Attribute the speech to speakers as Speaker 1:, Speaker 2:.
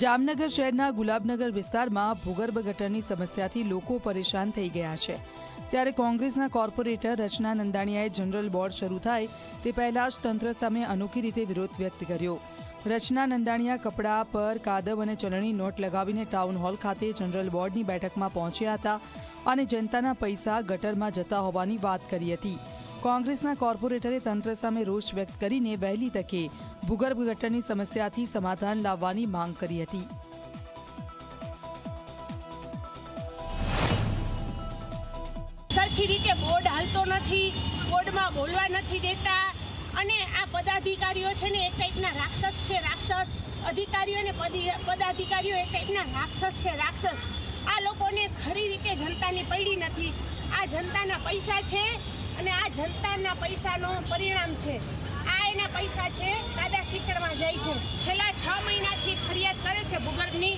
Speaker 1: જામનગર શહેરના ગુલાબનગર વિસ્તારમાં ભૂગર્ભ ગટરની સમસ્યાથી લોકો પરેશાન થઈ ગયા છે. ત્યારે કોંગ્રેસના કોર્પોરેટર રચના નંદાણીયાએ જનરલ બોર્ડ શરૂ થાય તે પહેલા જ તંત્ર સામે અનોખી રીતે વિરોધ વ્યક્ત કર્યો. રચના નંદાણીયા કપડા પર કાદવ અને ચલણી નોટ લગાવીને ટાઉન હોલ ખાતે જનરલ બોર્ડની બેઠકમાં પહોંચ્યા હતા અને જનતાના પૈસા ગટરમાં જતા હોવાની વાત કરી હતી. કોંગ્રેસના કોર્પોરેટરે તંત્ર સામે રોષ વ્યક્ત કરીને વહેલી તકે ભૂગર્ભ ગટરની સમસ્યાથી સમાધાન લાવવાની માંગ કરી હતી.
Speaker 2: સરખી રીતે બોર્ડ હાલતો નથી, બોર્ડમાં બોલવા નથી દેતા અને આ પદાધિકારીઓ છે ને એક ટાઈપના રાક્ષસ છે, રાક્ષસ અધિકારીઓ અને પદી- પદાધિકારીઓ એક ટાઈપના રાક્ષસ છે, રાક્ષસ. આ લોકોને ખરી રીતે જનતાની પડી નથી. આ જનતાના પૈસા છે અને આ જનતાના પૈસાનો પરિણામ છે. આ એના પૈસા છે કાદા કીચડમાં જાય છે. છેલ્લા છ મહિનાથી ફરિયાદ કરે છે ભૂગર્ભની